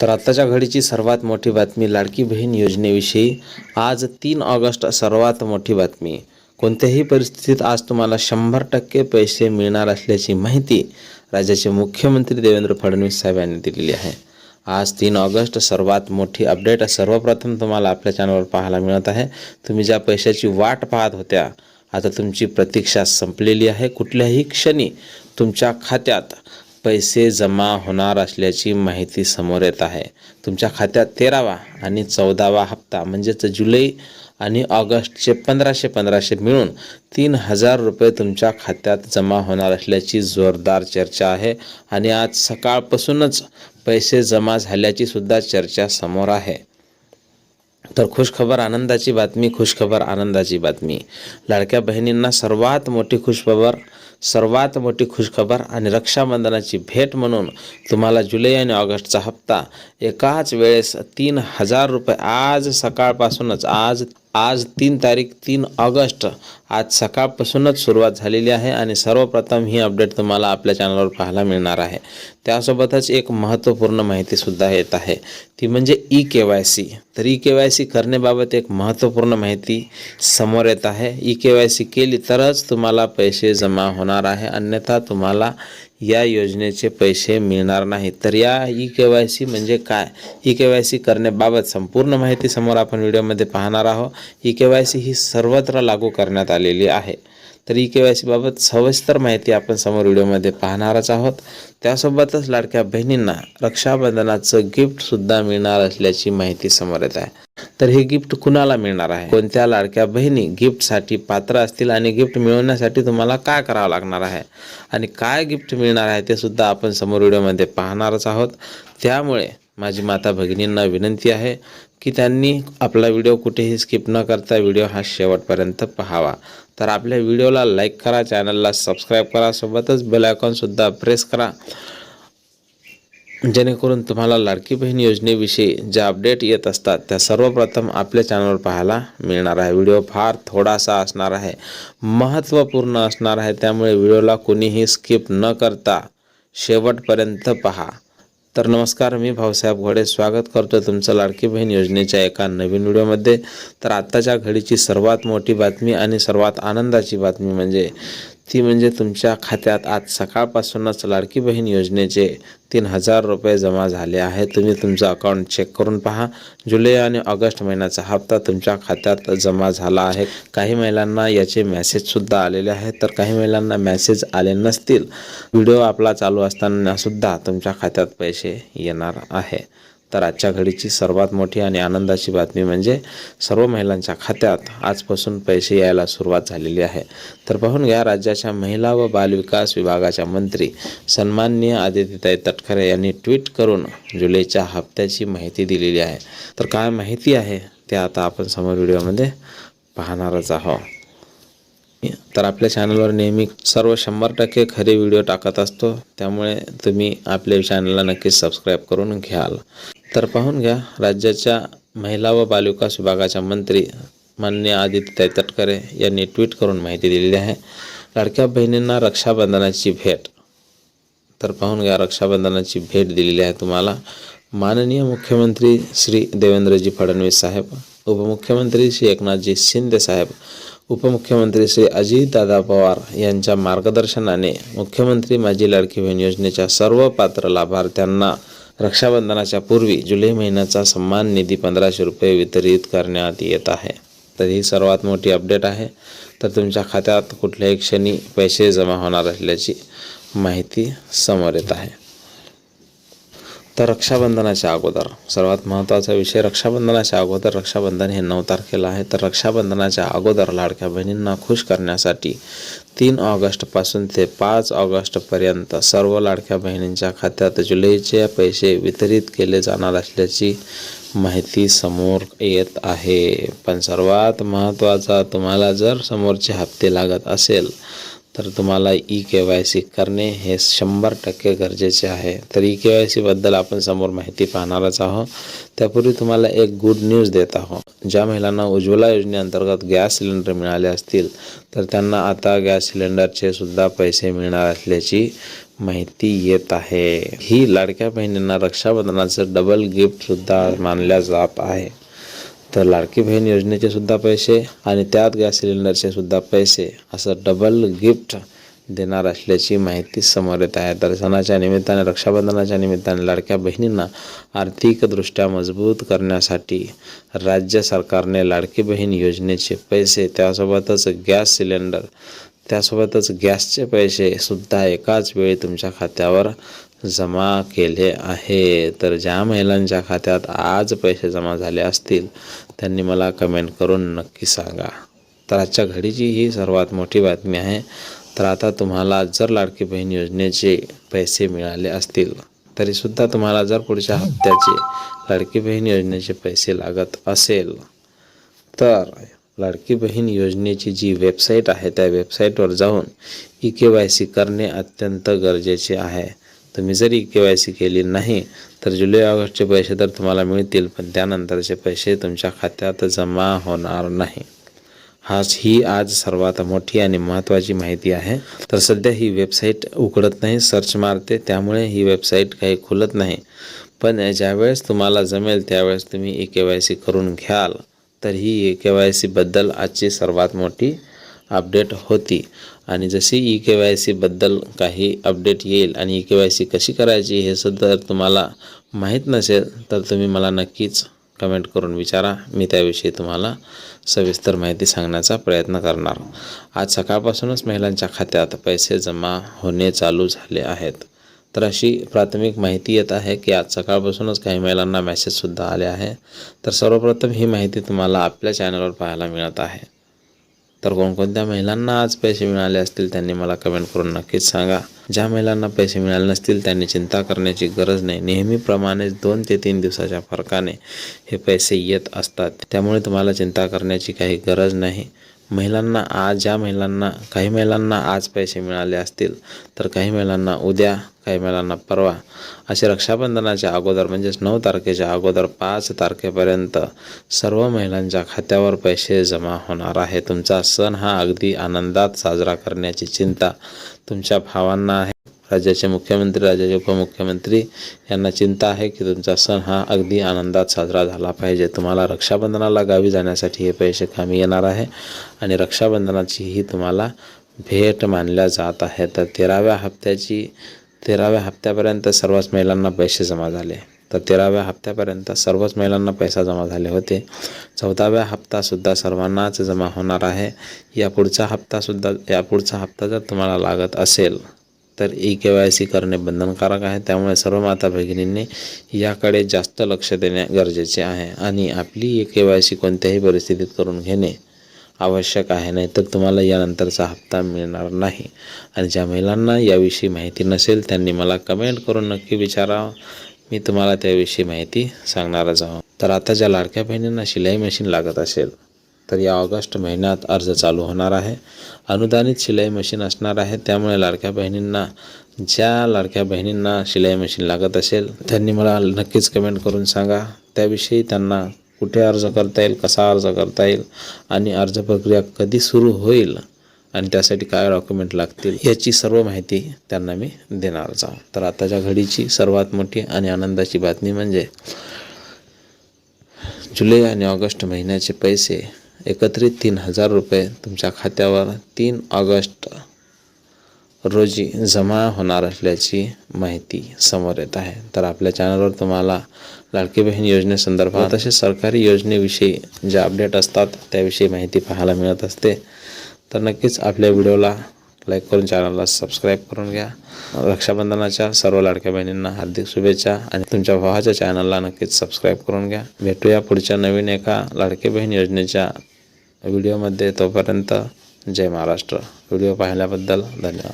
तर आत्ताच्या घडीची सर्वात मोठी बातमी लाडकी बहीण योजनेविषयी. आज तीन ऑगस्ट सर्वात मोठी बातमी. कोणत्याही परिस्थितीत आज तुम्हाला शंभर टक्के पैसे मिळणार असल्याची माहिती राज्याचे मुख्यमंत्री देवेंद्र फडणवीस साहेब यांनी दिलेली आहे. आज तीन ऑगस्ट सर्वात मोठी अपडेट सर्वप्रथम तुम्हाला आपल्या चॅनलवर पाहायला मिळत आहे. तुम्ही ज्या पैशाची वाट पाहत होत्या आता तुमची प्रतीक्षा संपलेली आहे. कुठल्याही क्षणी तुमच्या खात्यात पैसे जमा होणार असल्याची माहिती समोर येत आहे. तुमच्या खात्यात तेरावा आणि चौदावा हप्ता म्हणजेच जुलै आणि ऑगस्टचे पंधराशे पंधराशे मिळून तीन हजार रुपये तुमच्या खात्यात जमा होणार असल्याची जोरदार चर्चा आहे आणि आज सकाळपासूनच पैसे जमा झाल्याची सुद्धा चर्चा समोर आहे. तर खुशखबर आनंदाची बातमी खुशखबर आनंदाची बातमी. लाडक्या बहिणींना सर्वात मोठी खुशखबर सर्वात मोठी खुशखबर आणि रक्षाबंधनाची भेट म्हणून तुम्हाला जुलै आणि ऑगस्टचा हप्ता एकाच वेळेस तीन हजार रुपये आज सकाळपासूनच आज आज तीन तारीख तीन ऑगस्ट. आज सकाळपासूनच सुरुवात झालेली आहे आणि सर्वप्रथम ही अपडेट तुम्हाला आपल्या चॅनलवर पाहायला मिळणार आहे. त्यासोबतच एक महत्त्वपूर्ण माहितीसुद्धा येत आहे. ती म्हणजे ई के वाय सी. तर ई के वाय सी करण्याबाबत एक महत्त्वपूर्ण माहिती समोर येत आहे. ई के वाय सी केली तरच तुम्हाला पैसे जमा होणार आहे. अन्यथा तुम्हाला या योजनेचे पैसे मिळणार नाहीत तर या ई के वाय सी म्हणजे काय? ई के वाय सी करण्याबाबत संपूर्ण माहिती समोर आपण व्हिडिओमध्ये पाहणार आहोत. ई के वाय सी ही सर्वत्र लागू करण्यात आलेली आहे. तर ई के वाय सीबाबत सविस्तर माहिती आपण समोर व्हिडिओमध्ये पाहणारच आहोत. त्यासोबतच लाडक्या बहिणींना रक्षाबंधनाचं गिफ्टसुद्धा मिळणार असल्याची माहिती समोर येत आहे. तर हे गिफ्ट कुणाला मिळणार आहे? कोणत्या लाडक्या बहिणी गिफ्टसाठी पात्र असतील आणि गिफ्ट मिळवण्यासाठी तुम्हाला काय करावं लागणार आहे? आणि काय गिफ्ट मिळणार आहे ते सुद्धा आपण समोर व्हिडिओमध्ये पाहणारच आहोत. त्यामुळे माझी माता भगिनींना विनंती आहे की त्यांनी आपला व्हिडिओ कुठेही स्किप न करता व्हिडिओ हा शेवटपर्यंत पाहावा. तर आपल्या व्हिडिओला लाईक करा चॅनलला सबस्क्राईब करा सोबतच बेल आयकॉनसुद्धा प्रेस करा. जेणेकरून तुम्हाला लाडकी बहीण योजनेविषयी ज्या अपडेट येत असतात त्या सर्वप्रथम आपल्या चॅनलवर पाहायला मिळणार आहे. व्हिडिओ फार थोडासा असणार आहे. महत्त्वपूर्ण असणार आहे. त्यामुळे व्हिडिओला कोणीही स्किप न करता शेवटपर्यंत पहा. तर नमस्कार मी भाऊसाहेब घोडे. स्वागत करतो तुमचं लाडकी बहीण योजनेच्या एका नवीन व्हिडिओमध्ये तर आत्ताच्या घडीची सर्वात मोठी बातमी आणि सर्वात आनंदाची बातमी म्हणजे ती म्हणजे तुमच्या खात्यात आज सकाळपासूनच लाडकी बहीण योजनेचे तीन हजार रुपये जमा झाले आहेत. तुम्ही तुमचं अकाउंट चेक करून पहा. जुलै आणि ऑगस्ट महिन्याचा हप्ता तुमच्या खात्यात जमा झाला आहे. काही महिलांना याचे मेसेजसुद्धा आलेले आहेत तर काही महिलांना मेसेज आले नसतील. व्हिडिओ आपला चालू असताना सुद्धा तुमच्या खात्यात पैसे येणार आहे. तर आजच्या घडीची सर्वात मोठी आणि आनंदाची बातमी म्हणजे सर्व महिलांच्या खात्यात आजपासून पैसे यायला सुरुवात झालेली आहे. तर पाहून घ्या राज्याच्या महिला व बालविकास विभागाच्या मंत्री सन्माननीय आदित्यताई तटकरे यांनी ट्विट करून जुलैच्या हप्त्याची माहिती दिलेली आहे. तर काय माहिती आहे ते आता आपण समोर व्हिडिओमध्ये पाहणारच आहोत. तर आपल्या चॅनलवर नेहमी सर्व शंभर टक्के खरे व्हिडिओ टाकत असतो. त्यामुळे तुम्ही आपल्या चॅनलला नक्कीच सबस्क्राईब करून घ्याल. तर पाहून घ्या राज्याच्या महिला व बालविकास विभागाच्या मंत्री माननीय आदित्यताई तटकरे यांनी ट्विट करून माहिती दिलेली आहे. लाडक्या बहिणींना रक्षाबंधनाची भेट. तर पाहून घ्या रक्षाबंधनाची भेट दिलेली आहे तुम्हाला. माननीय मुख्यमंत्री श्री देवेंद्रजी फडणवीस साहेब उपमुख्यमंत्री श्री एकनाथजी शिंदे साहेब उपमुख्यमंत्री श्री अजितदादा पवार यांच्या मार्गदर्शनाने मुख्यमंत्री माझी लाडकी बहीण योजनेच्या सर्व पात्र लाभार्थ्यांना रक्षाबंधनाच्या पूर्वी जुलै महिन्याचा सन्मान निधी पंधराशे रुपये वितरित करण्यात येत आहे. तर ही सर्वात मोठी अपडेट आहे. तर तुमच्या खात्यात कुठल्याही क्षणी पैसे जमा होणार असल्याची माहिती समोर येत आहे. तर रक्षाबंधनाच्या अगोदर सर्वात महत्त्वाचा विषय रक्षाबंधनाच्या अगोदर रक्षाबंधन हे नऊ तारखेला आहे. तर रक्षाबंधनाच्या अगोदर लाडक्या बहिणींना खुश करण्यासाठी तीन ऑगस्टपासून ते पाच ऑगस्टपर्यंत सर्व लाडक्या बहिणींच्या खात्यात जुलैचे पैसे वितरित केले जाणार असल्याची माहिती समोर येत आहे. पण सर्वात महत्त्वाचा तुम्हाला जर समोरचे हप्ते लागत असेल तर तुम्हाला ई के वाय सी करणे हे शंभर टक्के गरजेचे आहे. तर ई के वाय सीबद्दल आपण समोर माहिती पाहणारच आहोत. त्यापूर्वी तुम्हाला एक गुड न्यूज देत आहोत. ज्या महिलांना उज्ज्वला योजनेअंतर्गत गॅस सिलेंडर मिळाले असतील तर त्यांना आता गॅस सिलेंडरचे सुद्धा पैसे मिळणार असल्याची माहिती येत आहे. ही लाडक्या बहिणींना रक्षाबंधनाचं डबल गिफ्टसुद्धा मानल्या जात आहे. तर लाडकी बहीण योजनेचे सुद्धा पैसे आणि त्यात गॅस सिलेंडरचे सुद्धा पैसे असं डबल गिफ्ट देणार असल्याची माहिती समोर येत आहे. तर सणाच्या निमित्ताने रक्षाबंधनाच्या निमित्ताने लाडक्या बहिणींना आर्थिकदृष्ट्या मजबूत करण्यासाठी राज्य सरकारने लाडकी बहीण योजनेचे पैसे त्यासोबतच गॅस सिलेंडर त्यासोबतच गॅसचे पैसे सुद्धा एकाच वेळी तुमच्या खात्यावर जमा केले आहे. तर ज्या महिलांच्या खात्यात आज पैसे जमा झाले असतील त्यांनी मला कमेंट करून नक्की सांगा. तर आजच्या घडीची ही सर्वात मोठी बातमी आहे. तर आता तुम्हाला जर लाडकी बहीण योजनेचे पैसे मिळाले असतील तरीसुद्धा तुम्हाला जर पुढच्या हप्त्याचे लाडकी बहीण योजनेचे पैसे लागत असेल तर लाडकी बहीण योजनेची जी वेबसाईट आहे त्या वेबसाईटवर जाऊन ई के वाय सी करणे अत्यंत गरजेचे आहे. तुम्ही जरी के वाय सी केली नाही तर जुलै ऑगस्टचे पैसे तर तुम्हाला मिळतील पण त्यानंतरचे पैसे तुमच्या खात्यात जमा होणार नाही. हाच ही आज सर्वात मोठी आणि महत्त्वाची माहिती आहे. तर सध्या ही वेबसाईट उघडत नाही सर्च मारते त्यामुळे ही वेबसाईट काही खुलत नाही. पण ज्यावेळेस तुम्हाला जमेल त्यावेळेस तुम्ही ई के वाय सी करून घ्याल. तर ही ए के वाय सीबद्दल आजची सर्वात मोठी अपडेट होती. आणि जशी ई के वाय सीबद्दल काही अपडेट येईल आणि ई के वाय सी कशी करायची हे सुद्धा जर तुम्हाला माहीत नसेल तर तुम्ही मला नक्कीच कमेंट करून विचारा. मी त्याविषयी तुम्हाला सविस्तर माहिती सांगण्याचा प्रयत्न करणार. आज सकाळपासूनच महिलांच्या खात्यात पैसे जमा होणे चालू झाले आहेत. तर अशी प्राथमिक माहिती येत आहे की आज सकाळपासूनच काही महिलांना मेसेजसुद्धा आले आहे. तर सर्वप्रथम ही माहिती तुम्हाला आपल्या चॅनलवर पाहायला मिळत आहे. तर कोणकोणत्या महिलांना आज पैसे मिळाले असतील त्यांनी मला कमेंट करून नक्कीच सांगा. ज्या महिलांना पैसे मिळाले नसतील त्यांनी चिंता करण्याची गरज नाही. नेहमीप्रमाणेच दोन ते तीन दिवसाच्या फरकाने हे पैसे येत असतात. त्यामुळे तुम्हाला चिंता करण्याची काही गरज नाही. महिलांना आज ज्या महिलांना काही महिलांना आज पैसे मिळाले असतील तर काही महिलांना उद्या काही महिलांना परवा. असे रक्षाबंधनाच्या अगोदर म्हणजेच नऊ तारखेच्या अगोदर पाच तारखेपर्यंत सर्व महिलांच्या खात्यावर पैसे जमा होणार आहे. तुमचा सण हा अगदी आनंदात साजरा करण्याची चिंता तुमच्या भावांना आहे. राज्याचे मुख्यमंत्री राज्याचे उपमुख्यमंत्री यांना चिंता आहे की तुमचा सण हा अगदी आनंदात साजरा झाला पाहिजे. तुम्हाला रक्षाबंधनाला गावी जाण्यासाठी हे पैसे कामी येणार आहे आणि रक्षाबंधनाची ही तुम्हाला भेट मानल्या जात आहे. तर तेराव्या हप्त्याची तेराव्या हप्त्यापर्यंत सर्वच महिलांना पैसे जमा झाले. तर तेराव्या हप्त्यापर्यंत सर्वच महिलांना पैसा जमा झाले होते. चौदाव्या हप्तासुद्धा सर्वांनाच जमा होणार आहे. या पुढचा हप्तासुद्धा यापुढचा हप्ता जर तुम्हाला लागत असेल तर ई के वाय सी करणे बंधनकारक आहे. त्यामुळे सर्व माता भगिनींनी याकडे जास्त लक्ष देणे गरजेचे आहे आणि आपली ई के वाय सी कोणत्याही परिस्थितीत करून घेणे आवश्यक आहे. नाही तर तुम्हाला यानंतरचा हप्ता मिळणार नाही. आणि ज्या महिलांना याविषयी माहिती नसेल त्यांनी मला कमेंट करून नक्की विचारावं मी तुम्हाला त्याविषयी माहिती सांगणारच आहोत तर आता ज्या लाडक्या बहिणींना शिलाई मशीन लागत असेल तर या ऑगस्ट महिन्यात अर्ज चालू होणार आहे. अनुदानित शिलाई मशीन असणार आहे. त्यामुळे लाडक्या बहिणींना ज्या लाडक्या बहिणींना शिलाई मशीन लागत असेल त्यांनी मला नक्कीच कमेंट करून सांगा. त्याविषयी त्यांना कुठे अर्ज करता येईल कसा अर्ज करता येईल आणि अर्ज प्रक्रिया कधी सुरू होईल आणि त्यासाठी काय डॉक्युमेंट लागतील याची सर्व माहिती त्यांना मी देणारच आहोत तर आताच्या घडीची सर्वात मोठी आणि आनंदाची बातमी म्हणजे जुलै आणि ऑगस्ट महिन्याचे पैसे एकत्रित तीन हजार रुपये तुमच्या खात्यावर तीन ऑगस्ट रोजी जमा होणार असल्याची माहिती समोर येत आहे. तर आपल्या चॅनलवर तुम्हाला लाडकी बहीण योजनेसंदर्भात तसेच सरकारी योजनेविषयी जे अपडेट असतात त्याविषयी माहिती पाहायला मिळत असते. तर नक्कीच आपल्या व्हिडिओला लाईक करून चॅनलला सबस्क्राईब करून घ्या. रक्षाबंधनाच्या सर्व लाडक्या बहिणींना हार्दिक शुभेच्छा आणि तुमच्या भावाच्या चॅनलला नक्कीच सबस्क्राईब करून घ्या. भेटूया पुढच्या नवीन एका लाडके बहीण योजनेच्या व्हिडिओमध्ये तोपर्यंत जय महाराष्ट्र. व्हिडिओ पाहिल्याबद्दल धन्यवाद.